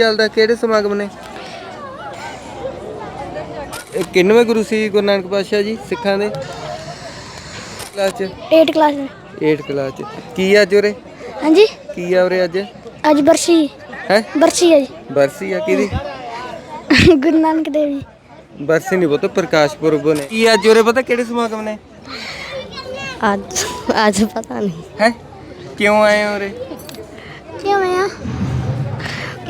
ਚੱਲਦਾ? ਕਿਹੜੇ ਸਮਾਗਮ ਨੇ? ਕਿੰਨਵੇਂ ਗੁਰੂ ਸੀ ਗੁਰੂ ਨਾਨਕ ਪਾਤਸ਼ਾਹ ਜੀ ਸਿੱਖਾਂ ਦੇ? ਕਲਾਸ 8 ਕਲਾਸ 8 ਕਲਾਸ ਕੀ ਆ ਅੱਜ ਹਾਂਜੀ? ਕੀ ਆ ਉਰੇ ਅੱਜ? ਅੱਜ ਬਰਸੀ। ਹੈ? ਬਰਸੀ ਆ ਜੀ। ਬਰਸੀ ਆ ਕਿਹਦੀ? ਗੁਰੂ ਨਾਨਕ ਦੇਵ ਜੀ। ਬਰਸੀ ਨਹੀਂ ਪੁੱਤ ਪ੍ਰਕਾਸ਼ ਪੁਰਬ ਨੇ। ਕੀ ਅੱਜ ਉਰੇ ਪਤਾ ਕਿਹੜੇ ਸਮਾਗਮ ਨੇ? ਅੱਜ ਅੱਜ ਪਤਾ ਨਹੀਂ ਹੈ? ਕਿਉਂ ਆਏ ਉਰੇ? ਕਿਉਂ ਆਇਆ मैं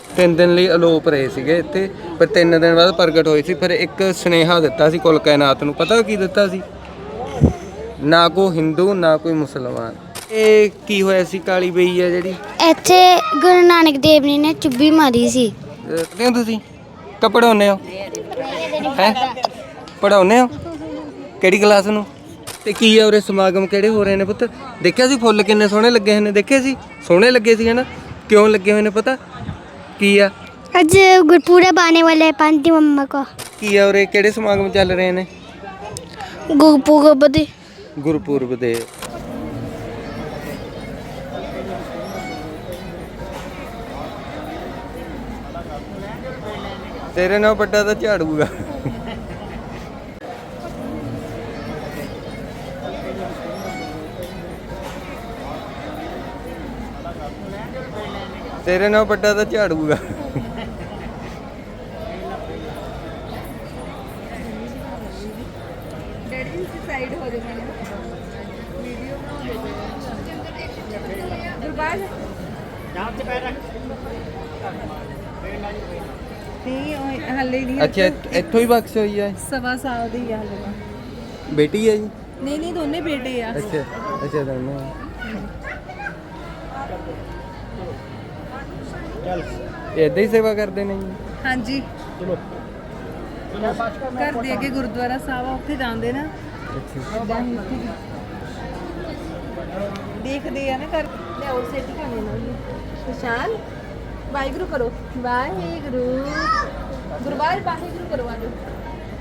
ਤਿੰਨ ਦਿਨ ਲਈ ਅਲੋਪ ਰਹੇ ਸੀਗੇ ਇੱਥੇ ਪਰ ਤਿੰਨ ਦਿਨ ਬਾਅਦ ਪ੍ਰਗਟ ਹੋਏ ਸੀ ਫਿਰ ਇੱਕ ਸੁਨੇਹਾ ਦਿੱਤਾ ਸੀ ਕੁਲ ਕਾਇਨਾਤ ਨੂੰ। ਪਤਾ ਕੀ ਦਿੱਤਾ ਸੀ? ਨਾ ਕੋ ਹਿੰਦੂ ਨਾ ਕੋਈ ਮੁਸਲਮਾਨ। ਇਹ ਕੀ ਹੋਇਆ ਸੀ ਕਾਲੀ ਬਈ ਆ ਜਿਹੜੀ? ਇੱਥੇ ਗੁਰੂ ਨਾਨਕ ਦੇਵ ਜੀ ਨੇ ਚੁੱਭੀ ਮਾਰੀ ਸੀ। ਹੋ ਤੁਸੀਂ? ਕਿ ਪੜਾਉਨੇ ਹੋ? ਹੈ? ਪੜਾਉਨੇ ਹੋ? ਕਿਹੜੀ ਕਲਾਸ ਨੂੰ? ਤੇ ਕੀ ਆ ਉਰੇ ਸਮਾਗਮ ਕਿਹੜੇ ਹੋ ਰਹੇ ਨੇ ਪੁੱਤ? ਦੇਖਿਆ ਸੀ ਫੁੱਲ ਕਿੰਨੇ ਸੋਹਣੇ ਲੱਗੇ ਹੋਏ ਨੇ? ਦੇਖੇ ਸੀ? ਸੋਹਣੇ ਲੱਗੇ ਸੀ ਹਨਾ? ਕਿਉਂ ਲੱਗੇ ਹੋਏ ਨੇ ਪਤਾ? ਕੀ ਆ? ਅੱਜ ਗੁਰਪੂਰਬ ਆਣੇ ਵਾਲੇ ਹੈ ਮੰਮਾ ਕੋ। ਕੀ ਆ ਉਰੇ? ਕਿਹੜੇ ਸਮਾਗਮ ਚੱਲ ਰਹੇ ਨੇ? ਗੁਰਪੂਰਬ ਦੇ। ਗੁਰਪੂਰਬ ਦੇ। ਤੇਰੇ ਨਾਲ ਵੱਡਾ ਤਾਂ ਝਾੜੂਗਾ। ਤੇਰੇ ਨਾਲ ਵੱਡਾ ਤਾਂ ਝਾੜੂਗਾ। ਨਹੀਂ ਉਹ ਹੱਲੇ ਨਹੀਂ ਅੱਛਾ ਇੱਥੋਂ ਹੀ ਬਖਸ਼ ਹੋਈ ਹੈ ਸਵਾ ਸਾਲ ਦੀ ਆ ਹੱਲੇ ਬੇਟੀ ਹੈ ਜੀ? ਨਹੀਂ ਨਹੀਂ ਦੋਨੇ ਬੇਟੇ ਆ। ਅੱਛਾ ਅੱਛਾ ਦੋਨੋਂ ਚੱਲ। ਇਦਾਂ ਹੀ ਸੇਵਾ ਕਰਦੇ ਨੇ ਜੀ। ਹਾਂਜੀ। ਚਲੋ। ਘਰ ਦੇ ਅੱਗੇ ਗੁਰਦੁਆਰਾ ਸਾਹਿਬ ਆ ਉੱਥੇ ਜਾਂਦੇ ਨਾ। ਅੱਛਾ। ਏਦਾਂ ਹੀ ਉੱਥੇ ਦੇਖਦੇ ਆ ਨਾ ਕਰ ਲਿਆਓ ਸੇਟੀ ਖਾਣੇ ਨਾਲ ਨਿਸ਼ਾਨ ਵਾਹਿਗੁਰੂ ਕਰੋ। ਵਾਹਿਗੁਰੂ। ਗੁਰਬਾਜ ਵਾਹਿਗੁਰੂ ਕਰੋ ਆਜੋ।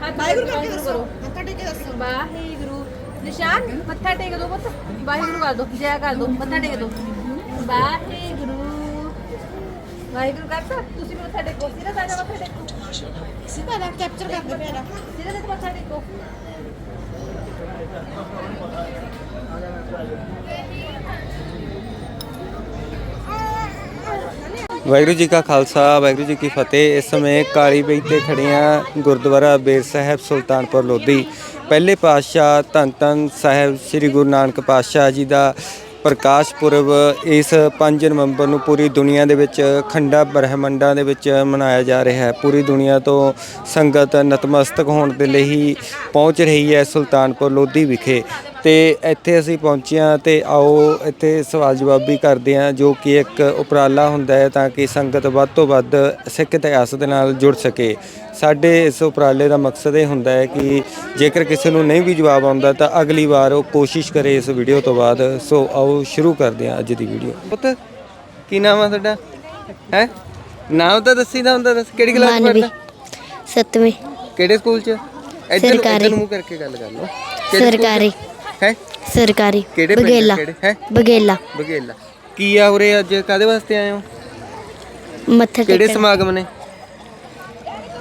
ਹਾਂ ਵਾਹਿਗੁਰੂ ਵਾਹਿਗੁਰੂ ਕਰੋ। ਮੱਥਾ ਟੇਕ ਕੇ ਦੱਸੋ। ਵਾਹਿਗੁਰੂ। ਨਿਸ਼ਾਨ ਮੱਥਾ ਟੇਕ ਦੋ ਪੁੱਤ। ਵਾਹਿਗੁਰੂ ਕਰ ਦੋ। ਜੈ ਕਰ ਦੋ। ਮੱਥਾ ਟੇਕ ਦੋ। ਵਾਹਿਗੁਰੂ। ਵਾਹਿਗੁਰੂ ਕਰਤਾ ਤੁਸੀਂ ਵੀ ਮੱਥਾ ਟੇਕੋ ਸਿੱਧਾ ਸਾਡਾ ਮੱਥਾ ਟੇਕੋ ਸਿੱਧਾ ਨਾ ਕੈਪਚਰ ਕਰਦੇ ਪਿਆ ਸਿੱਧਾ ਤੇ ਮੱਥਾ ਟੇਕੋ ਵਾਹਿਗੁਰੂ ਜੀ ਕਾ ਖਾਲਸਾ ਵਾਹਿਗੁਰੂ ਜੀ ਕੀ ਫਤਿਹ। ਇਸ ਸਮੇਂ ਕਾਲੀ ਬਈ ਤੇ ਖੜੇ ਹਾਂ ਗੁਰਦੁਆਰਾ ਬੇਰ ਸਾਹਿਬ ਸੁਲਤਾਨਪੁਰ ਲੋਧੀ। ਪਹਿਲੇ ਪਾਤਸ਼ਾਹ ਧੰਨ ਧੰਨ ਸਾਹਿਬ ਸ੍ਰੀ ਗੁਰੂ ਨਾਨਕ ਪਾਤਸ਼ਾਹ ਜੀ ਦਾ ਪ੍ਰਕਾਸ਼ ਪੁਰਬ ਇਸ 5 ਨਵੰਬਰ ਨੂੰ ਪੂਰੀ ਦੁਨੀਆ ਦੇ ਵਿੱਚ ਖੰਡਾ ਬ੍ਰਹਿਮੰਡਾਂ ਦੇ ਵਿੱਚ ਮਨਾਇਆ ਜਾ ਰਿਹਾ ਹੈ। ਪੂਰੀ ਦੁਨੀਆ ਤੋਂ ਸੰਗਤ ਨਤਮਸਤਕ ਹੋਣ ਦੇ ਲਈ ਪਹੁੰਚ ਰਹੀ ਹੈ ਸੁਲਤਾਨਪੁਰ ਲੋਧੀ ਵਿਖੇ। ਤੇ ਇੱਥੇ ਅਸੀਂ ਪਹੁੰਚੇ ਹਾਂ ਤੇ ਆਓ ਇੱਥੇ ਸਵਾਲ ਜਵਾਬ ਵੀ ਕਰਦੇ ਹਾਂ ਜੋ ਕਿ ਇੱਕ ਉਪਰਾਲਾ ਹੁੰਦਾ ਹੈ ਤਾਂ ਕਿ ਸੰਗਤ ਵੱਧ ਤੋਂ ਵੱਧ ਸਿੱਖ ਇਤਿਹਾਸ ਦੇ ਨਾਲ ਜੁੜ ਸਕੇ। ਸਾਡੇ ਇਸ ਉਪਰਾਲੇ ਦਾ ਮਕਸਦ ਇਹ ਹੁੰਦਾ ਹੈ ਕਿ ਜੇਕਰ ਕਿਸੇ ਨੂੰ ਨਹੀਂ ਵੀ ਜਵਾਬ ਆਉਂਦਾ ਤਾਂ ਅਗਲੀ ਵਾਰ ਉਹ ਕੋਸ਼ਿਸ਼ ਕਰੇ ਇਸ ਵੀਡੀਓ ਤੋਂ ਬਾਅਦ। ਸੋ ਆਓ ਸ਼ੁਰੂ ਕਰਦੇ ਹਾਂ ਅੱਜ ਦੀ ਵੀਡੀਓ। ਪੁੱਤ ਕੀ ਨਾਮ ਆ ਤੁਹਾਡਾ? ਹੈ? ਨਾਮ ਤਾਂ ਦੱਸੀ ਦਾ ਹੁੰਦਾ ਦੱਸ ਕਿਹੜੀ ਕਲਾਸ ਪੜ੍ਹਦਾ? ਸਤਵੇਂ। ਕਿਹੜੇ ਸਕੂਲ ਚ? ਇੱਧਰ। ਇੱਧਰ ਨੂੰ ਮੂੰਹ ਕਰਕੇ ਗੱਲ ਕਰ ਲਓ। ਸਰਕਾਰੀ। ਹੈ? ਸਰਕਾਰੀ। ਕਿਹੜੇ ਪਿੰਡ ਬਗੇਲਾ। ਕਿਹੜੇ? ਹੈ? ਬਗੇਲਾ। ਬਗੇਲਾ। ਕੀ ਆ ਉਰੇ ਅੱਜ? ਕਾਦੇ ਵਾਸਤੇ ਆਏ ਹੋ? ਮੱਥਾ ਕਿਹੜੇ ਟੇਕਣ। ਸਮਾਗਮ ਨੇ?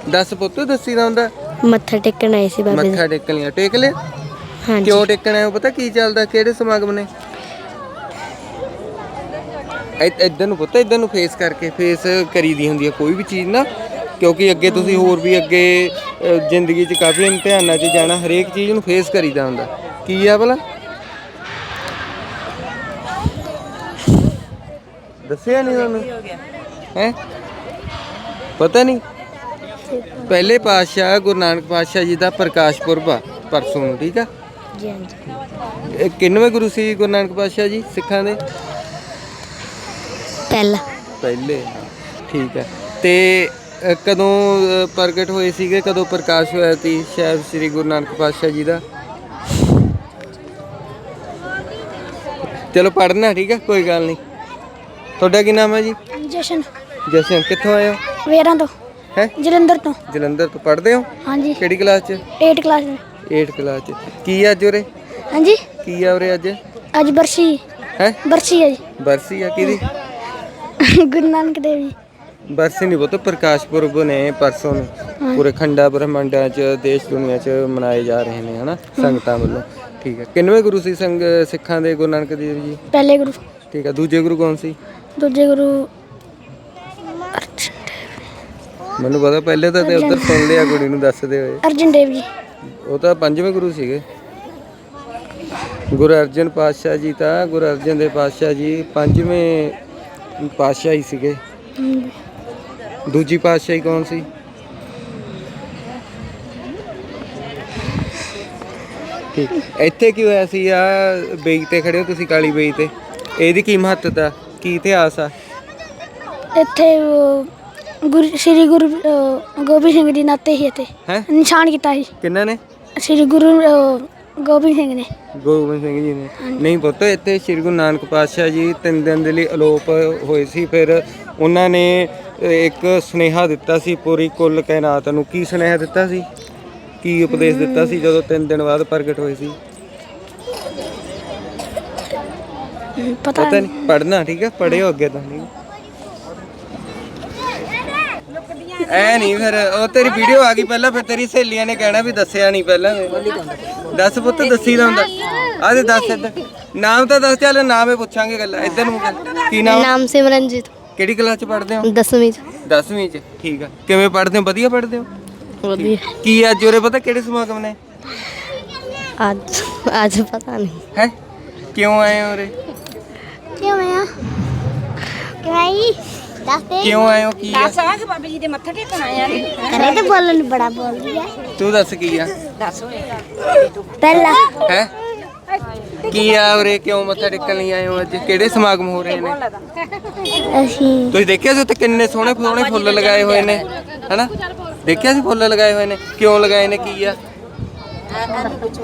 ਦੱਸ ਪੁੱਤ ਦੱਸੀ ਦਾ ਹੁੰਦਾ ਮੱਥਾ ਟੇਕਣ ਆਏ ਸੀ ਬਾਬੇ ਦੇ। ਮੱਥਾ ਟੇਕਣ ਲਿਆ ਟੇਕ ਲਿਆ? ਹਾਂਜੀ। ਕਿਉਂ ਟੇਕਣ ਆਏ ਹੋ? ਪਤਾ ਕੀ ਚੱਲਦਾ? ਕਿਹੜੇ ਸਮਾਗਮ ਨੇ? ਇ- ਇੱਧਰ ਨੂੰ ਪੁੱਤ ਇੱਧਰ ਨੂੰ ਫੇਸ ਕਰਕੇ ਫੇਸ ਕਰੀਦੀ ਹੁੰਦੀ ਹੈ ਕੋਈ ਵੀ ਚੀਜ਼ ਨਾ। ਕਿਉਂਕਿ ਅੱਗੇ ਤੁਸੀਂ ਹੋਰ ਵੀ ਅੱਗੇ ਅ, ਜ਼ਿੰਦਗੀ 'ਚ ਕਾਫੀ ਇਮਤਿਹਾਨਾਂ 'ਚ ਜਾਣਾ ਹਰੇਕ ਚੀਜ਼ ਨੂੰ ਫੇਸ ਕਰੀਦਾ ਹੁੰਦਾ। ਕੀ ਆ ਭਲਾ? ਦੱਸਿਆ ਨਹੀਂ ਤੁਹਾਨੂੰ? ਹੈ ਪਤਾ ਨਹੀਂ? ਪਹਿਲੇ ਪਾਤਸ਼ਾਹ ਗੁਰੂ ਨਾਨਕ ਪਾਤਸ਼ਾਹ ਜੀ ਦਾ ਪ੍ਰਕਾਸ਼ ਪੁਰਬ ਆ ਪਰਸੋਂ ਨੂੰ ਠੀਕ ਆ? ਜੀ ਹਾਂਜੀ। ਇਹ ਕਿੰਨਵੇਂ ਗੁਰੂ ਸੀ ਗੁਰੂ ਨਾਨਕ ਪਾਤਸ਼ਾਹ ਜੀ ਸਿੱਖਾਂ ਦੇ? ਪਹਿਲਾ। ਪਹਿਲੇ ਠੀਕ ਹੈ ਤੇ ਅ, ਕਦੋਂ ਅ, ਪ੍ਰਗਟ ਹੋਏ ਸੀਗੇ? ਕਦੋਂ ਪ੍ਰਕਾਸ਼ ਹੋਇਆ ਸੀ ਸ਼ਾਇਦ ਸ੍ਰੀ ਗੁਰੂ ਨਾਨਕ ਪਾਤਸ਼ਾਹ ਜੀ ਦਾ? ਚਲੋ ਪੜ੍ਹਨਾ ਠੀਕ ਹੈ ਕੋਈ ਗੱਲ ਨਹੀਂ। ਤੁਹਾਡਾ ਕੀ ਨਾਮ ਹੈ ਜੀ? ਜਸ਼ਨ। ਜਸ਼ਨ ਕਿੱਥੋਂ ਆਏ ਹੋ? ਵੇਰਾਂ ਤੋਂ। ਹੈ? ਜਲੰਧਰ ਤੋਂ। ਜਲੰਧਰ ਤੋਂ ਪੜ੍ਹਦੇ ਹੋ? ਹਾਂਜੀ। ਕਿਹੜੀ ਕਲਾਸ 'ਚ? 8 ਕਲਾਸ ਵਿੱਚ 8 ਕਲਾਸ 'ਚ। ਕੀ ਆ ਅੱਜ ਉਰੇ? ਹਾਂਜੀ। ਕੀ ਆ ਉਰੇ ਅੱਜ? ਅੱਜ ਬਰਸੀ। ਹੈ? ਬਰਸੀ ਹੈ ਜੀ। ਬਰਸੀ ਆ ਕਿਹਦੀ? ਗੁਰੂ ਨਾਨਕ ਦੇਵ ਜੀ। ਬਰਸੀ ਨਹੀਂ ਬੋਤੋ ਪ੍ਰਕਾਸ਼ ਪੁਰਬ ਨੇ ਪਰਸੋਂ ਨੂੰ। ਪੂਰੇ ਖੰਡਾ ਬ੍ਰਹਮੰਡਾਂ 'ਚ ਦੇਸ਼ ਦੁਨੀਆ 'ਚ ਮਨਾਏ ਜਾ ਰਹੇ ਨੇ ਹਨਾ? ਸੰਗਤਾਂ ਵੱਲੋਂ। ਠੀਕ ਹੈ। ਕਿੰਨਵੇਂ ਗੁਰੂ ਸੀ ਸੰਗ ਸਿੱਖਾਂ ਦੇ ਗੁਰੂ ਨਾਨਕ ਦੇਵ ਜੀ? ਪਹਿਲੇ ਗੁਰੂ। ਠੀਕ ਹੈ। ਦੂਜੇ ਗੁਰੂ ਕੌਣ ਸੀ? ਦੂਜੇ ਗੁਰੂ ਮੈਨੂੰ ਪਤਾ ਪਹਿਲੇ ਤਾਂ ਤੇ ਉਧਰ ਸੁਣ ਲਿਆ ਕੁੜੀ ਨੂੰ ਦੱਸਦੇ ਹੋਏ ਅਰਜਨ ਦੇਵ ਜੀ। ਉਹ ਤਾਂ ਪੰਜਵੇਂ ਗੁਰੂ ਸੀਗੇ। ਗੁਰੂ ਅਰਜਨ ਪਾਤਸ਼ਾਹ ਜੀ ਤਾਂ ਗੁਰੂ ਅਰਜਨ ਦੇ ਪਾਤਸ਼ਾਹ ਜੀ ਪੰਜਵੇਂ ਪਾਤਸ਼ਾਹ ਹੀ ਸੀਗੇ। ਦੂਜੀ ਪਾਤਸ਼ਾਹੀ ਕੌਣ ਸੀ? ਠੀਕ ਇੱਥੇ ਕੀ ਹੋਇਆ ਸੀ? ਆ ਬੇਈ ਤੇ ਖੜੇ ਹੋ ਤੁਸੀਂ ਕਾਲੀ ਬੇਈ ਤੇ। ਇਹਦੀ ਕੀ ਮਹੱਤਤਾ? ਕੀ ਇਤਿਹਾਸ ਆ? ਇੱਥੇ ਉਹ ਗੁਰੂ ਸ੍ਰੀ ਗੁਰੂ ਅਹ, ਗੋਬਿੰਦ ਸਿੰਘ ਜੀ ਨਾਤੇ ਹੀ ਇੱਥੇ। ਹੈ? ਨਿਸ਼ਾਨ ਕੀਤਾ ਸੀ। ਕਿੰਨਾ ਨੇ? ਸ੍ਰੀ ਗੁਰੂ ਅਹ, ਗੋਬਿੰਦ ਸਿੰਘ ਨੇ। ਗੋਬਿੰਦ ਸਿੰਘ ਜੀ ਨੇ। ਨਹੀਂ ਪੁੱਤ ਇੱਥੇ ਸ੍ਰੀ ਗੁਰੂ ਨਾਨਕ ਪਾਤਸ਼ਾਹ ਜੀ ਤਿੰਨ ਦਿਨ ਦੇ ਲਈ ਅਲੋਪ ਹੋਏ ਸੀ। ਫਿਰ ਉਹਨਾਂ ਨੇ ਇੱਕ ਸੁਨੇਹਾ ਦਿੱਤਾ ਸੀ ਪੂਰੀ ਕੁੱਲ ਕਾਇਨਾਤ ਨੂੰ। ਕੀ ਸੁਨੇਹਾ ਦਿੱਤਾ ਸੀ? ਕੀ ਉਪਦੇਸ਼ ਦਿੱਤਾ ਸੀ ਜਦੋਂ ਤਿੰਨ ਦਿਨ ਬਾਅਦ ਪ੍ਰਗਟ ਹੋਏ ਸੀ? ਪਤਾ ਪਤਾ ਨਹੀਂ ਪੜਨਾ ਠੀਕ ਹੈ ਪੜਿਓ ਅੱਗੇ ਤਾਂ ਨਹੀਂ ਐ ਨਹੀਂ ਫਿਰ ਉਹ ਤੇਰੀ ਵੀਡੀਓ ਆ ਗਈ ਪਹਿਲਾਂ ਫਿਰ ਤੇਰੀ ਸਹੇਲੀਆਂ ਨੇ ਕਹਿਣਾ ਵੀ ਦੱਸਿਆ ਨਹੀਂ ਪਹਿਲਾਂ। ਦੱਸ ਪੁੱਤ ਦੱਸੀ ਦਾ ਹੁੰਦਾ। ਆ ਦੇ ਦੱਸ ਇੱਧਰ। ਨਾਮ ਤਾਂ ਦੱਸ ਚੱਲ ਨਾਮ ਹੀ ਪੁੱਛਾਂਗੇ ਗੱਲਾਂ। ਇੱਧਰ ਨੂੰ ਕਰ। ਕੀ ਨਾਮ? ਨਾਮ ਸਿਮਰਨਜੀਤ। ਕਿਹੜੀ ਕਲਾਸ ਚ ਪੜ੍ਹਦੇ ਹੋ? 10ਵੀਂ 10ਵੀਂ ਚ ਠੀਕ ਆ। ਕਿਵੇਂ ਪੜ੍ਹਦੇ ਹੋ? ਵਧੀਆ ਪੜ੍ਹਦੇ ਹੋ? ਵਧੀਆ। ਕੀ ਅੱਜ ਉਰੇ ਪਤਾ ਕਿਹੜੇ ਸਮਾਗਮ ਨੇ? ਅੱਜ ਅੱਜ ਪਤਾ ਨਹੀਂ। ਹੈ? ਕਿਉਂ ਆਏ ਹੋ ਉਰੇ? ਕਿਉਂ ਆ ਕਿਵੇਂ ਦੱਸ ਦੇ। ਕਿਉਂ ਆਏ ਹੋ? ਕੀ ਆ? ਸਾਗ ਬਾਬੇ ਜੀ ਦੇ ਮੱਥੇ ਟੇਕਣ ਆਇਆ ਨੇ ਕਰੇ ਤੇ ਬੋਲਣ ਬੜਾ ਬੋਲਦੀ ਹੈ ਤੂੰ ਦੱਸ ਕੀ ਆ? ਪਹਿਲਾ। ਹੈ? ਕੀ ਆ ਉਰੇ? ਕਿਉਂ ਮੱਥਾ ਟੇਕਣ ਲਈ ਆਏ ਹੋ ਅੱਜ? ਕਿਹੜੇ ਸਮਾਗਮ ਹੋ ਰਹੇ ਨੇ? ਅਸੀਂ ਤੁਸੀਂ ਦੇਖਿਆ ਸੀ ਉੱਥੇ ਕਿੰਨੇ ਸੋਹਣੇ ਸੋਹਣੇ ਫੁੱਲ ਲਗਾਏ ਹੋਏ ਨੇ? ਹਨਾ? ਦੇਖਿਆ ਸੀ ਫੁੱਲ ਲਗਾਏ ਹੋਏ ਨੇ? ਕਿਉਂ ਲਗਾਏ ਨੇ? ਕੀ ਆ?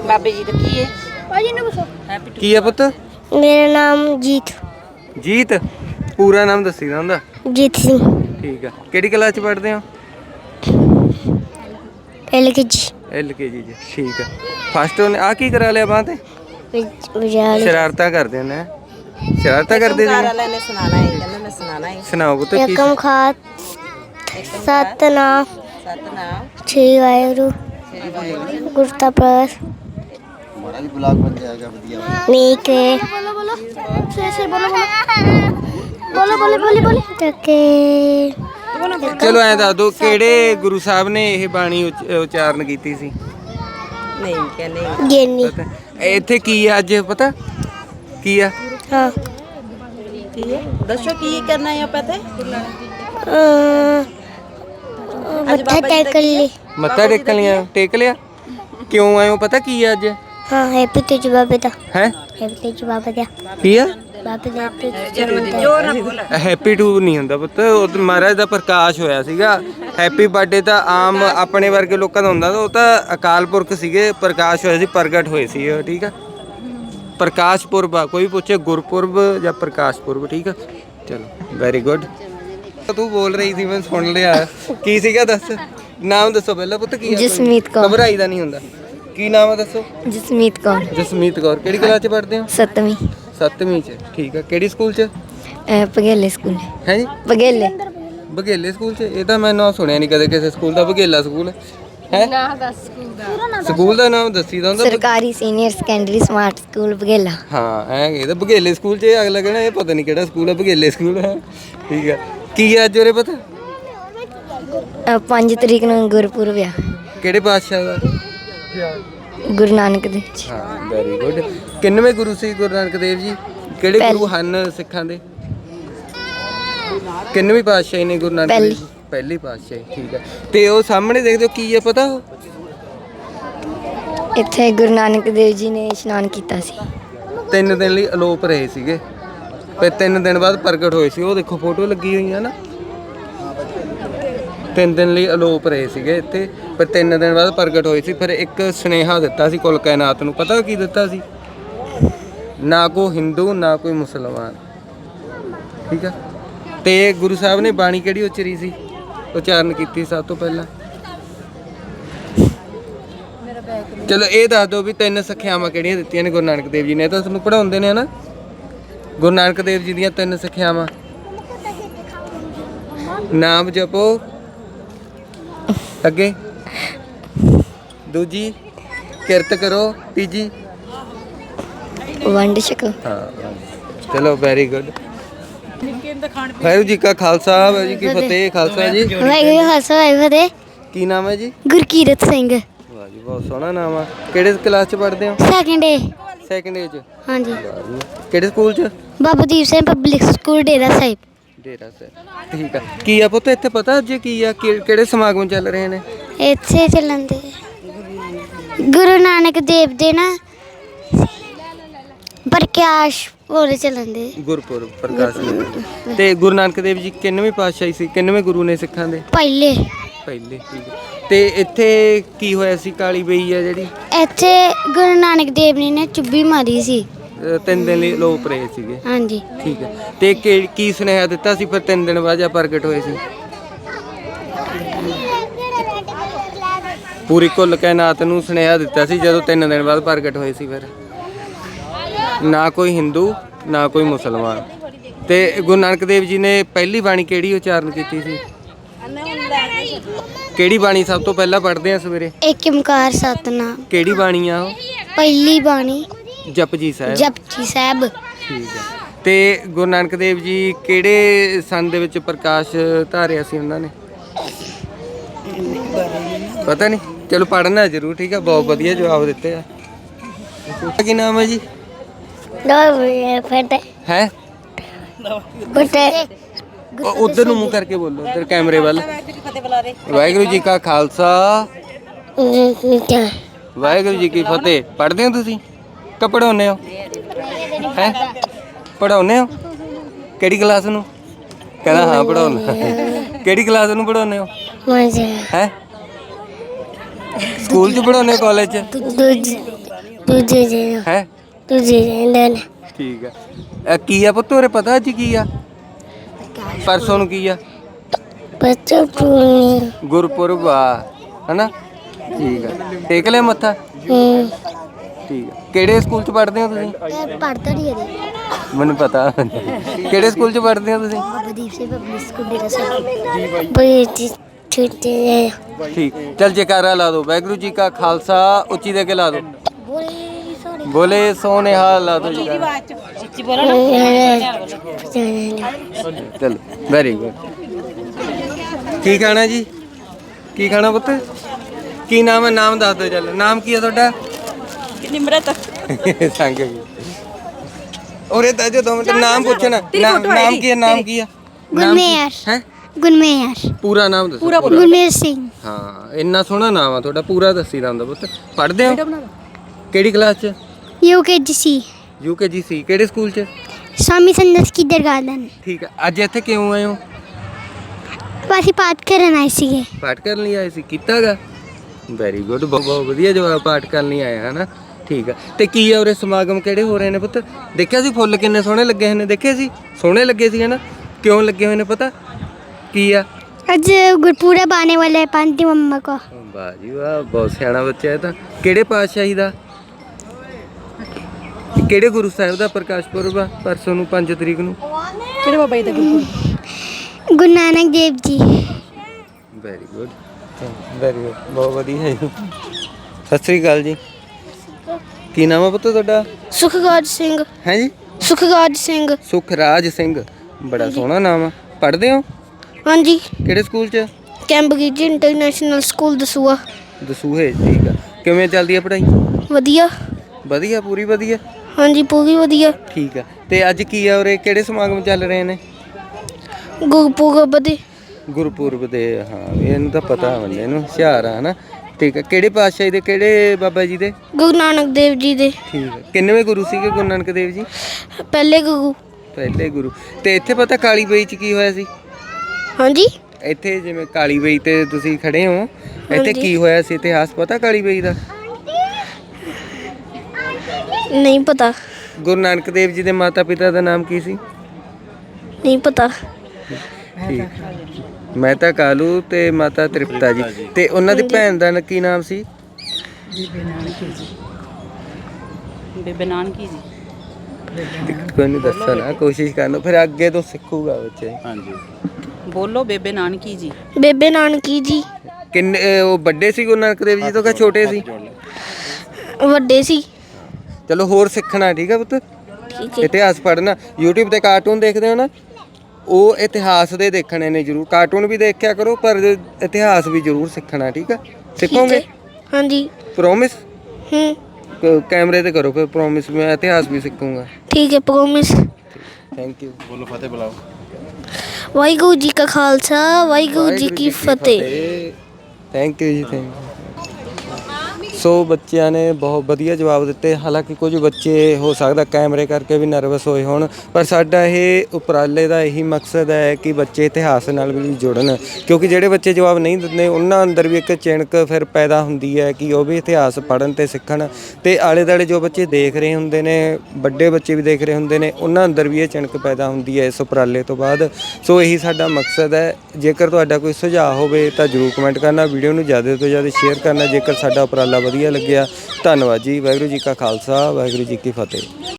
ਬਾਬੇ ਜੀ ਦਾ ਕੀ ਹੈ ਭਾਜੀ ਨੂੰ ਪੁੱਛੋ। ਕੀ ਆ ਪੁੱਤ? ਮੇਰਾ ਨਾਮ ਜੀਤ। ਜੀਤ? ਪੂਰਾ ਨਾਮ ਦੱਸੀ ਦਾ ਹੁੰਦਾ? ਜੀਤ ਸਿੰਘ। ਠੀਕ ਆ। ਕਿਹੜੀ ਕਲਾਸ ਚ ਪੜ੍ਹਦੇ ਹੋ? ਪਹਿਲੇ ਕਿ ਜੀ। ਐਲਕੇਜੀ ਚ। ਠੀਕ ਆ। ਫਸਟ ਉਹਨੇ ਆ ਕੀ ਕਰਾ ਲਿਆ ਬਾਹ ਤੇ? ਵਿਚਾਲੇ ਸ਼ਰਾਰਤਾਂ ਕਰਦੇ ਨੇ ਸ਼ਰਾਰਤਾਂ ਕਰਦੇ ਜੀ ਵਾਲਾ ਨੇ ਸੁਣਾਣਾ ਹੈ ਕਹਿੰਦਾ ਮੈਂ ਸੁਣਾਣਾ ਹੈ। ਸੁਣਾਓ ਪੁੱਤ ਕੀ ਏਕਮ ਖਾਤ ਸਤਨਾਮ ਸਤਨਾਮ ਛੇ ਵਾਹਿਗੁਰੂ। ਗੁਰਤਾ ਪ੍ਰਸ ਨੀਕ ਹੈ। ਬੋਲੋ ਬੋਲੋ। ਸੇ ਸੇ ਬੋਲੋ ਬੋਲੋ। ਬੋਲੋ ਬੋਲੀ ਬੋਲੀ ਤੱਕੇ ਚਲੋ ਐ ਦੱਸ ਦੋ ਕਿਹੜੇ ਗੁਰੂ ਸਾਹਿਬ ਨੇ ਇਹ ਬਾਣੀ ਉਚ- ਉਚਾਰਨ ਕੀਤੀ ਸੀ? ਨਹੀਂ ਕਹਿੰਦੇ ਗੇਨੀ ਪਤਾ ਇੱਥੇ ਕੀ ਆ ਅੱਜ ਪਤਾ? ਕੀ ਆ? ਹਾਂ। ਕੀ ਹੈ ਦੱਸੋ ਕੀ ਕਰਨਾ ਹੈ ਹੈ ਅਹ, ਮੱਥਾ ਟੇਕ ਲਈ। ਮੱਥਾ ਟੇਕਣ ਲਿਆ ਟੇਕ ਲਿਆ? ਕਿਉਂ ਆਏ ਹੋ? ਪਤਾ ਕੀ ਆ ਅੱਜ? ਹਾਂ ਹੈਪੀ ਤੇ ਬਾਬੇ ਦਾ। ਹੈ? ਹੈਪੀ ਤੇ ਬਾਬੇ ਦਾ। ਕੀ ਆ? ਹੈਪੀ ਟੂ ਨਹੀਂ ਹੁੰਦਾ ਪੁੱਤ ਉਹ ਤਾਂ ਮਹਾਰਾਜ ਦਾ ਪ੍ਰਕਾਸ਼ ਹੋਇਆ ਸੀਗਾ। ਹੈਪੀ ਬਰਥਡੇ ਤਾਂ ਆਮ ਆਪਣੇ ਵਰਗੇ ਲੋਕਾਂ ਦਾ ਹੁੰਦਾ ਉਹ ਤਾਂ ਅਕਾਲ ਪੁਰਖ ਸੀਗੇ ਪ੍ਰਕਾਸ਼ ਹੋਇਆ ਸੀ ਪ੍ਰਗਟ ਹੋਏ ਸੀ ਉਹ ਠੀਕ ਆ? ਪ੍ਰਕਾਸ਼ ਪੁਰਬ ਆ ਕੋਈ ਪੁੱਛੇ ਗੁਰਪੁਰਬ ਜਾਂ ਪ੍ਰਕਾਸ਼ ਪੁਰਬ ਠੀਕ ਆ? ਚਲੋ ਵੈਰੀ ਗੁੱਡ ਤੂੰ ਬੋਲ ਰਹੀ ਸੀ ਮੈਂ ਸੁਣ ਲਿਆ। ਕੀ ਸੀਗਾ ਦੱਸ? ਨਾਮ ਦੱਸੋ ਪਹਿਲਾਂ ਪੁੱਤ ਕੀ ਆ ਜਸਮੀਤ ਕੌਰ। ਘਬਰਾਈ ਦਾ ਨਹੀਂ ਹੁੰਦਾ। ਕੀ ਨਾਮ ਆ ਦੱਸੋ? ਜਸਮੀਤ ਕੌਰ। ਜਸਮੀਤ ਕੌਰ ਕਿਹੜੀ ਕਲਾਸ ਚ ਪੜ੍ਹਦੇ ਹੋ? ਸੱਤਵੀਂ। ਸੱਤਵੀਂ ਚ ਠੀਕ ਆ। ਕਿਹੜੀ ਸਕੂਲ ਚ? ਪਗੇਲੇ ਸਕੂਲ। ਹੈ ਜੀ? ਪਗੇਲੇ ਬਘੇਲੇ ਸਕੂਲ ਚ? ਇਹ ਤਾਂ ਮੈਂ ਨਾਮ ਸੁਣਿਆ ਨਹੀਂ ਕਦੇ ਕਿਸੇ ਸਕੂਲ ਦਾ ਬਘੇਲਾ ਸਕੂਲ। ਹੈ? ਨਾ ਦੱਸ ਸਕੂਲ ਦਾ। ਸਕੂਲ ਦਾ ਨਾਮ ਦੱਸੀ ਦਾ ਹੁੰਦਾ ਸਰਕਾਰੀ senior secondary smart school Pagela ਹਾਂ ਐ ਇਹ ਤਾਂ ਬਘੇਲੇ ਸਕੂਲ ਚ ਇਹ ਅਗਲਾ ਕਹਿਣਾ ਇਹ ਪਤਾ ਨਹੀਂ ਕਿਹੜਾ ਸਕੂਲ ਹੈ ਬਘੇਲੇ ਸਕੂਲ ਹੈ ਠੀਕ ਹੈ ਕੀ ਹੈ ਅੱਜ ਉਰੇ ਪਤਾ? 5 ਤਰੀਕ ਨੂੰ ਗੁਰਪੁਰਬ ਆ। ਕਿਹੜੇ ਪਾਤਸ਼ਾਹ ਦਾ? ਗੁਰੂ ਨਾਨਕ ਦੇਵ ਜੀ। ਹਾਂ ਵੈਰੀ ਗੁੱਡ ਕਿੰਨਵੇਂ ਗੁਰੂ ਸੀ ਗੁਰੂ ਨਾਨਕ ਦੇਵ ਜੀ? ਕਿਹੜੇ ਪਹਿਲ- ਗੁਰੂ ਹਨ ਸਿੱਖਾਂ ਦੇ? ਕਿੰਨਵੀਂ ਪਾਤਸ਼ਾਹੀ ਨੇ ਗੁਰੂ ਨਾਨਕ ਦੇਵ ਪਹਿਲੀ। ਜੀ? ਪਹਿਲੀ। ਪਾਤਸ਼ਾਹੀ ਠੀਕ ਹੈ। ਤੇ ਉਹ ਸਾਹਮਣੇ ਦੇਖਦੇ ਹੋ ਕੀ ਹੈ ਪਤਾ ਉਹ? ਇੱਥੇ ਗੁਰੂ ਨਾਨਕ ਦੇਵ ਜੀ ਨੇ ਇਸ਼ਨਾਨ ਕੀਤਾ ਸੀ। ਤਿੰਨ ਦਿਨ ਲਈ ਅਲੋਪ ਰਹੇ ਸੀਗੇ। ਫਿਰ ਤਿੰਨ ਦਿਨ ਬਾਅਦ ਪ੍ਰਗਟ ਹੋਏ ਸੀ। ਉਹ ਦੇਖੋ ਫੋਟੋ ਲੱਗੀ ਹੋਈ ਹੈ ਨਾ। ਤਿੰਨ ਦਿਨ ਲਈ ਅਲੋਪ ਰਹੇ ਸੀਗੇ ਇੱਥੇ। ਪਰ ਤਿੰਨ ਦਿਨ ਬਾਅਦ ਪ੍ਰਗਟ ਹੋਏ ਸੀ, ਫਿਰ ਇੱਕ ਸੁਨੇਹਾ ਦਿੱਤਾ ਸੀ ਕੁਲ ਕਾਇਨਾਤ ਨੂੰ। ਪਤਾ ਕੀ ਦਿੱਤਾ ਸੀ? ਨਾ ਕੋ ਹਿੰਦੂ, ਨਾ ਕੋਈ ਮੁਸਲਮਾਨ। ਠੀਕ ਆ? ਤੇ ਗੁਰੂ ਸਾਹਿਬ ਨੇ ਬਾਣੀ ਕਿਹੜੀ ਉਚਰੀ ਸੀ? ਉਚਾਰਨ ਕੀਤੀ ਸਭ ਤੋਂ ਪਹਿਲਾਂ। ਚਲੋ ਇਹ ਦੱਸ ਦਿਓ ਵੀ ਤਿੰਨ ਸਿੱਖਿਆਵਾਂ ਕਿਹੜੀਆਂ ਦਿੱਤੀਆਂ ਨੇ ਗੁਰੂ ਨਾਨਕ ਦੇਵ ਜੀ ਨੇ। ਇਹ ਤਾਂ ਤੁਹਾਨੂੰ ਪੜਾਉਂਦੇ ਨੇ ਹਨਾ? ਗੁਰੂ ਨਾਨਕ ਦੇਵ ਜੀ ਦੀਆਂ ਤਿੰਨ ਸਿੱਖਿਆਵਾਂ। ਨਾਮ ਜਪੋ। ਅੱਗੇ? ਦੂਜੀ ਕਿਰਤ ਕਰੋ ਤੀਜੀ ਵੰਡ ਛਕੋ। ਹਾਂ ਚਲੋ ਵੈਰੀ ਗੁੱਡ ਵਾਹਿਗੁਰੂ ਜੀ ਕਾ ਖਾਲਸਾ ਵਾਹਿਗੁਰੂ ਜੀ ਕੀ ਫਤਿਹ ਖਾਲਸਾ ਜੀ। ਵਾਹਿਗੁਰੂ ਖਾਲਸਾ ਵਾਹਿਗੁਰੂ ਫਤਿਹ। ਕੀ ਨਾਮ ਹੈ ਜੀ? ਗੁਰਕੀਰਤ ਸਿੰਘ। ਵਾਹ ਜੀ ਬਹੁਤ ਸੋਹਣਾ ਨਾਮ ਆ। ਕਿਹੜੇ ਕਲਾਸ ਚ ਪੜ੍ਹਦੇ ਹੋ? ਸੈਕਿੰਡ ਏ ਸੈਕੰਡ ਏਜ ਹਾਂਜੀ। ਕਿਹੜੇ ਸਕੂਲ ਚ? Baba Deep Singh public school Dera Sahib. Dera sir ਠੀਕ ਆ। ਕੀ ਆ ਪੁੱਤ ਇੱਥੇ ਪਤਾ ਅੱਜ ਕੀ ਆ? ਕਿ- ਕਿਹੜੇ ਸਮਾਗਮ ਚੱਲ ਰਹੇ ਨੇ? ਇੱਥੇ ਚੱਲਣ ਦੇ। ਗੁਰੂ ਨਾਨਕ ਦੇਵ ਦੇ ਨਾ ਪ੍ਰਕਾਸ਼ ਹੋਰ ਚੱਲਣ ਦੇ। ਗੁਰਪੁਰਬ ਪ੍ਰਕਾਸ਼। ਤੇ ਗੁਰੂ ਨਾਨਕ ਦੇਵ ਜੀ ਕਿੰਨਵੇਂ ਪਾਤਸ਼ਾਹੀ ਸੀ? ਕਿੰਨਵੇਂ ਗੁਰੂ ਨੇ ਸਿੱਖਾਂ ਦੇ? ਪਹਿਲੇ। ਪਹਿਲੇ ਠੀਕ ਹੈ। ਤੇ ਇੱਥੇ ਕੀ ਹੋਇਆ ਸੀ? ਕਾਲੀ ਬਈ ਆ ਜਿਹੜੀ? ਇੱਥੇ ਗੁਰੂ ਨਾਨਕ ਦੇਵ ਨੇ ਨਾ ਚੁੱਭੀ ਮਾਰੀ ਸੀ। ਅਹ ਤਿੰਨ ਦਿਨ ਲਈ ਲੋਪ ਰਹੇ ਸੀਗੇ। ਹਾਂਜੀ। ਠੀਕ ਹੈ। ਤੇ ਕਿ- ਕੀ ਸੁਨੇਹਾ ਦਿੱਤਾ ਸੀ? ਫਿਰ ਤਿੰਨ ਦਿਨ ਬਾਅਦ ਜਾਂ ਪ੍ਰਗਟ ਹੋਏ ਸੀ? ਪੂਰੀ ਕੁੱਲ ਕਾਇਨਾਤ ਨੂੰ ਸੁਨੇਹਾ ਦਿੱਤਾ ਸੀ ਜਦੋਂ ਤਿੰਨ ਦਿਨ ਬਾਅਦ ਪ੍ਰਗਟ ਹੋਏ ਸੀ ਫਿਰ। ਨਾ ਕੋਈ ਹਿੰਦੂ ਨਾ ਕੋਈ ਮੁਸਲਮਾਨ। ਤੇ ਗੁਰੂ ਨਾਨਕ ਦੇਵ ਜੀ ਨੇ ਪਹਿਲੀ ਬਾਣੀ ਕਿਹੜੀ ਉਚਾਰਨ ਕੀਤੀ ਸੀ? ਕਿਹੜੀ ਬਾਣੀ ਸਭ ਤੋਂ ਪਹਿਲਾਂ ਪੜ੍ਹਦੇ ਆ ਸਵੇਰੇ? ਇੱਕ ਓਮਕਾਰ ਸਤਨਾਮ। ਕਿਹੜੀ ਬਾਣੀ ਆ ਉਹ? ਪਹਿਲੀ ਬਾਣੀ। ਜਪਜੀ ਸਾਹਿਬ। ਜਪਜੀ ਸਾਹਿਬ। ਠੀਕ ਹੈ ਤੇ ਗੁਰੂ ਨਾਨਕ ਦੇਵ ਜੀ ਕਿਹੜੇ ਸੰਨ ਦੇ ਵਿੱਚ ਪ੍ਰਕਾਸ਼ ਧਾਰਿਆ ਸੀ ਉਹਨਾਂ ਨੇ? ਪਤਾ ਨਹੀਂ। ਚਲੋ ਪੜ੍ਹਨਾ ਜ਼ਰੂਰ ਠੀਕ ਹੈ ਬਹੁਤ ਵਧੀਆ ਜਵਾਬ ਦਿੱਤੇ ਆ। ਕੀ ਨਾਮ ਹੈ ਜੀ? ਦੋ ਫਟੇ ਹੈ? ਫਟੇ ਉਧਰ ਨੂੰ ਮੂੰਹ ਕਰਕੇ ਬੋਲੋ ਉਧਰ ਕੈਮਰੇ ਵੱਲ। ਵਾਹਿਗੁਰੂ ਜੀ ਕਾ ਖਾਲਸਾ। ਵਾਹਿਗੁਰੂ ਜੀ ਕੀ ਫਤਿਹ। ਪੜ੍ਹਦੇ ਹੋ ਤੁਸੀਂ? ਕਿ ਪੜਾਉਂਦੇ ਹੋ? ਹੈ? ਪੜਾਉਂਦੇ ਹੋ? ਕਿਹੜੀ ਕਲਾਸ ਨੂੰ? ਕਹਿੰਦਾ ਹਾਂ ਪੜਾਉਣਾ ਕਿਹੜੀ ਕਲਾਸ ਨੂੰ ਪੜਾਉਂਦੇ ਹੋ? ਹੈ? ਸਕੂਲ ਚ ਪੜਾਉਂਦੇ ਹੋ ਕਾਲਜ ਚ? ਦੂਜੇ ਦੂਜੇ ਜੇ ਹੈ? ਦੂਜੇ ਜੇ ਨੇ। ਠੀਕ ਆ। ਇਹ ਕੀ ਆ ਪੁੱਤ ਉਰੇ ਪਤਾ ਅੱਜ ਕੀ ਆ? ਪਰਸੋਂ ਨੂੰ ਕੀ ਆ? ਬੱਚਾ ਪੂਰੀ ਗੁਰਪੁਰਬ ਆ ਹਨਾ? ਠੀਕ ਆ। ਟੇਕ ਲਿਆ ਮੱਥਾ? ਹੂੰ। ਠੀਕ ਆ। ਕਿਹੜੇ ਸਕੂਲ ਚ ਪੜ੍ਹਦੇ ਹੋ ਤੁਸੀਂ? ਇਹ ਪੜਦਾ ਨਹੀਂ ਇਹਦੇ ਮੈਨੂੰ ਪਤਾ। ਕਿਹੜੇ ਸਕੂਲ ਚ ਪੜ੍ਹਦੇ ਹੋ ਤੁਸੀਂ? ਬਦੀਪ ਸਿੰਘ ਪਬਲਿਕ ਸਕੂਲ ਡੇਰਾ ਸਾਹਿਬ ਬਈ ਛੁੱਟੀ ਹੈ ਠੀਕ। ਚਲ ਜੈਕਾਰਾ ਲਾ ਦਿਓ ਵਾਹਿਗੁਰੂ ਜੀ ਕਾ ਖਾਲਸਾ ਉੱਚੀ ਦੇ ਕੇ ਲਾ ਦਿਓ ਬੋਲੇ ਸੋਰੀ ਬੋਲੇ ਸੋਨੇਹਾ ਲਾ ਦਿਓ ਜੈਕਾਰਾ ਚਲ ਵੈਰੀ ਗੁੱਡ ਕੀ ਖਾਣਾ ਜੀ? ਕੀ ਖਾਣਾ ਪੁੱਤ? ਕੀ ਨਾਮ ਹੈ? ਨਾਮ ਦੱਸ ਦਿਓ ਚੱਲ। ਨਾਮ ਕੀ ਹੈ ਤੁਹਾਡਾ? ਨਿਮਰਤ। ਸੰਗ ਜੀ ਔਰੇ ਤਾਂ ਜੋ ਦੋ ਮਿੰਟ ਨਾਮ ਪੁੱਛਣਾ। ਨਾਮ ਨਾਮ ਕੀ ਹੈ? ਨਾਮ ਕੀ ਹੈ? ਗੁਰਮੇਹਰ। ਹੈ? ਗੁਰਮੇਹਰ ਪੂਰਾ ਨਾਮ ਦੱਸੋ ਪੂਰਾ ਗੁਰਮੇਹਰ ਸਿੰਘ ਹਾਂ ਇੰਨਾ ਸੋਹਣਾ ਨਾਮ ਆ ਤੁਹਾਡਾ ਪੂਰਾ ਦੱਸੀ ਦਾ ਹੁੰਦਾ ਪੁੱਤ ਪੜ੍ਹਦੇ ਹੋ ਕਿਹੜੀ ਕਲਾਸ ਚ ਯੂਕੇਜੀਸੀ ਯੂਕੇਜੀ ਸੀ ਕਿਹੜੇ ਸਕੂਲ ਚ स्वामी संदस की दरगाह ਠੀਕ ਹੈ ਅੱਜ ਇੱਥੇ ਕਿਉਂ ਆਏ ਹੋ ਵਾਸੀ ਪਾਠ ਕਰਨ ਆਏ ਸੀਗੇ ਪਾਠ ਕਰਨ ਲਈ ਆਏ ਸੀ ਕੀਤਾਗਾ ਵੈਰੀ ਗੁੱਡ ਬਹੁਤ ਬਹੁਤ ਵਧੀਆ ਜਵਾਬ ਪਾਠ ਕਰਨ ਲਈ ਆਏ ਹਨਾ ਠੀਕ ਆ ਤੇ ਕੀ ਆ ਉਰੇ ਸਮਾਗਮ ਕਿਹੜੇ ਹੋ ਰਹੇ ਨੇ ਪੁੱਤ ਦੇਖਿਆ ਸੀ ਫੁੱਲ ਕਿੰਨੇ ਸੋਹਣੇ ਲੱਗੇ ਹੋਏ ਨੇ ਦੇਖੇ ਸੀ ਸੋਹਣੇ ਲੱਗੇ ਸੀ ਹਨਾ ਕਿਉਂ ਲੱਗੇ ਹੋਏ ਨੇ ਪਤਾ ਕੀ ਆ? ਅੱਜ ਗੁਰਪੂਰਬ ਆਣੇ ਵਾਲੇ ਪੰਤੀ ਮੰਮਾ ਕੋ। ਵਾਹ ਜੀ ਬਹੁਤ ਸਿਆਣਾ ਬੱਚਾ ਹੈ ਤਾਂ। ਕਿਹੜੇ ਪਾਤਸ਼ਾਹੀ ਦਾ? ਕਿਹੜੇ ਗੁਰੂ ਸਾਹਿਬ ਦਾ ਪ੍ਰਕਾਸ਼ ਪੁਰਬ ਆ ਪਰਸੋਂ ਨੂੰ 5 ਤਰੀਕ ਨੂੰ? ਕਿਹੜੇ ਬਾਬਾ ਦਾ ਗੁਰਪੁਰਬ ਗੁਰੂ ਨਾਨਕ ਦੇਵ ਜੀ। ਵੈਰੀ ਗੁੱਡ ਵੈਰੀ ਗੁੱਡ ਬਹੁਤ ਵਧੀਆ ਹੈ ਸਤਿ ਸ੍ਰੀ ਅਕਾਲ ਜੀ। ਕੀ ਨਾਮ ਆ ਪੁੱਤ ਤੁਹਾਡਾ? ਸੁਖਗਾਜ ਸਿੰਘ। ਹੈ ਜੀ? ਸੁਖਗਾਜ ਸਿੰਘ। ਸੁਖਰਾਜ ਸਿੰਘ। ਬੜਾ ਸੋਹਣਾ ਨਾਮ ਆ। ਪੜ੍ਹਦੇ ਹੋ? ਹਾਂਜੀ। ਕਿਹੜੇ ਸਕੂਲ 'ਚ? ਕੈਂਬਗੀਜ ਇੰਟਰਨੈਸ਼ਨਲ ਸਕੂਲ ਦਸੂਆ ਦਸੂਹੇ ਠੀਕ ਆ। ਕਿਵੇਂ ਚੱਲਦੀ ਆ ਪੜ੍ਹਾਈ? ਵਧੀਆ। ਵਧੀਆ ਪੂਰੀ ਵਧੀਆ? ਹਾਂਜੀ ਪੂਰੀ ਵਧੀਆ। ਠੀਕ ਆ। ਤੇ ਅੱਜ ਕੀ ਆ ਉਰੇ? ਕਿਹੜੇ ਸਮਾਗਮ ਚੱਲ ਰਹੇ ਨੇ? ਗੁਰਪੁਰਬ ਦੇ। ਗੁਰਪੁਰਬ ਦੇ ਹਾਂ ਇਹਨੂੰ ਤਾਂ ਪਤਾ ਬੰਦੇ ਨੂੰ ਹੁਸ਼ਿਆਰ ਆ ਹਨਾ। ਠੀਕ ਆ। ਕਿਹੜੇ ਪਾਤਸ਼ਾਹੀ ਦੇ ਕਿਹੜੇ ਬਾਬਾ ਜੀ ਦੇ? ਗੁਰੂ ਨਾਨਕ ਦੇਵ ਜੀ ਦੇ। ਠੀਕ ਆ। ਕਿੰਨਵੇਂ ਗੁਰੂ ਸੀਗੇ ਗੁਰੂ ਨਾਨਕ ਦੇਵ ਜੀ? ਪਹਿਲੇ ਗੁਰੂ। ਪਹਿਲੇ ਗੁਰੂ। ਤੇ ਇੱਥੇ ਪਤਾ ਕਾਲੀ ਬਈ ਚ ਕੀ ਹੋਇਆ ਸੀ? ਹਾਂਜੀ। ਇੱਥੇ ਜਿਵੇਂ ਕਾਲੀ ਬਈ ਤੇ ਤੁਸੀਂ ਖੜੇ ਹੋ ਇੱਥੇ। ਕੀ ਹੋਇਆ ਸੀ? ਇਤਿਹਾਸ ਪਤਾ ਕਾਲੀ ਬਈ ਦਾ? ਨਹੀਂ ਪਤਾ। ਗੁਰੂ ਨਾਨਕ ਦੇਵ ਜੀ ਦੇ ਮਾਤਾ ਪਿਤਾ ਦਾ ਨਾਮ ਕੀ ਸੀ? ਨਹੀਂ ਪਤਾ। ਠੀਕ। ਮਹਿਤਾ ਕਾਲੂ ਤੇ ਮਾਤਾ ਤ੍ਰਿਪਤਾ ਜੀ। ਤੇ ਉਹਨਾਂ ਦੀ ਭੈਣ ਦਾ ਨ- ਕੀ ਨਾਮ ਸੀ? ਬੇਬੇ ਨਾਨਕੀ ਜੀ। ਕੋਈ ਨਹੀਂ ਦੱਸਣਾ ਕੋਸ਼ਿਸ਼ ਕਰਨਾ ਫਿਰ ਅੱਗੇ ਤੋਂ ਸਿੱਖੂਗਾ ਬੱਚੇ। ਹਾਂਜੀ। ਬੋਲੋ ਬੇਬੇ ਨਾਨਕੀ ਜੀ। ਬੇਬੇ ਨਾਨਕੀ ਜੀ। ਕਿੰਨੇ ਅਹ ਉਹ ਵੱਡੇ ਸੀ ਗੁਰੂ ਨਾਨਕ ਦੇਵ ਜੀ ਤੋਂ ਕਿ ਛੋਟੇ ਸੀ? ਵੱਡੇ ਸੀ। ਚਲੋ ਹੋਰ ਸਿੱਖਣਾ ਠੀਕ ਹੈ ਪੁੱਤ? ਠੀਕ ਹੈ। ਇਤਿਹਾਸ ਪੜ੍ਹਨਾ। YouTube ਤੇ ਕਾਰਟੂਨ ਦੇਖਦੇ ਹੋ ਨਾ? ਉਹ ਇਤਿਹਾਸ ਦੇ ਦੇਖਣੇ ਨੇ ਜ਼ਰੂਰ। ਕਾਰਟੂਨ ਵੀ ਦੇਖਿਆ ਕਰੋ ਪਰ ਇਤਿਹਾਸ ਵੀ ਜ਼ਰੂਰ ਸਿੱਖਣਾ ਠੀਕ ਹੈ। ਸਿੱਖੋਗੇ? ਹਾਂਜੀ। ਪ੍ਰੋਮਿਸ ਹੂੰ। ਕੈਮਰੇ ਤੇ ਕਰੋ ਫਿਰ ਪ੍ਰੋਮਿਸ ਮੈਂ ਇਤਿਹਾਸ ਵੀ ਸਿੱਖੂੰਗਾ। ਠੀਕ ਹੈ ਪ੍ਰੋਮਿਸ ਥੈਂਕ ਯੂ ਬੋਲੋ ਫਤਿਹ ਬੁਲਾਓ। ਵਾਹਿਗੁਰੂ ਜੀ ਕਾ ਖਾਲਸਾ ਵਾਹਿਗੁਰੂ ਜੀ ਕੀ ਫਤਿਹ। ਥੈਂਕ ਯੂ ਜੀ ਥੈਂਕ ਯੂ ਸੋ ਬੱਚਿਆਂ ਨੇ ਬਹੁਤ ਵਧੀਆ ਜਵਾਬ ਦਿੱਤੇ। ਹਾਲਾਂਕਿ ਕੁਝ ਬੱਚੇ ਹੋ ਸਕਦਾ ਕੈਮਰੇ ਕਰਕੇ ਵੀ ਨਰਵਸ ਹੋਏ ਹੋਣ, ਪਰ ਸਾਡਾ ਇਹ ਉਪਰਾਲੇ ਦਾ ਇਹੀ ਮਕਸਦ ਹੈ ਕਿ ਬੱਚੇ ਇਤਿਹਾਸ ਨਾਲ ਵੀ ਜੁੜਨ। ਕਿਉਂਕਿ ਜਿਹੜੇ ਬੱਚੇ ਜਵਾਬ ਨਹੀਂ ਦਿੰਦੇ, ਉਹਨਾਂ ਅੰਦਰ ਵੀ ਇੱਕ ਚਿਣਕ ਫਿਰ ਪੈਦਾ ਹੁੰਦੀ ਹੈ ਕਿ ਉਹ ਵੀ ਇਤਿਹਾਸ ਪੜ੍ਹਨ ਤੇ ਸਿੱਖਣ। ਤੇ ਆਲੇ ਦਾਲੇ ਜੋ ਬੱਚੇ ਦੇਖ ਰਹੇ ਹੁੰਦੇ ਨੇ, ਵੱਡੇ ਬੱਚੇ ਵੀ ਦੇਖ ਰਹੇ ਹੁੰਦੇ ਨੇ, ਉਹਨਾਂ ਅੰਦਰ ਵੀ ਇਹ ਚਿਣਕ ਪੈਦਾ ਹੁੰਦੀ ਹੈ ਇਸ ਉਪਰਾਲੇ ਤੋਂ ਬਾਅਦ। ਸੋ ਇਹੀ ਸਾਡਾ ਮਕਸਦ ਹੈ। ਜੇਕਰ ਤੁਹਾਡਾ ਕੋਈ ਸੁਝਾਅ ਹੋਵੇ ਤਾਂ ਜਰੂਰ ਕਮੈਂਟ ਕਰਨਾ, ਵੀਡੀਓ ਨੂੰ ਜ਼ਿਆਦਾ ਤੋਂ ਜ਼ਿਆਦਾ ਸ਼ੇਅਰ ਕਰਨਾ, ਜੇਕਰ ਸਾਡਾ ਉਪਰਾਲਾ ਵਧੀਆ ਲੱਗਿਆ। ਧੰਨਵਾਦ ਜੀ ਵਾਹਿਗੁਰੂ ਜੀ ਕਾ ਖਾਲਸਾ ਵਾਹਿਗੁਰੂ ਜੀ ਕੀ ਫਤਿਹ।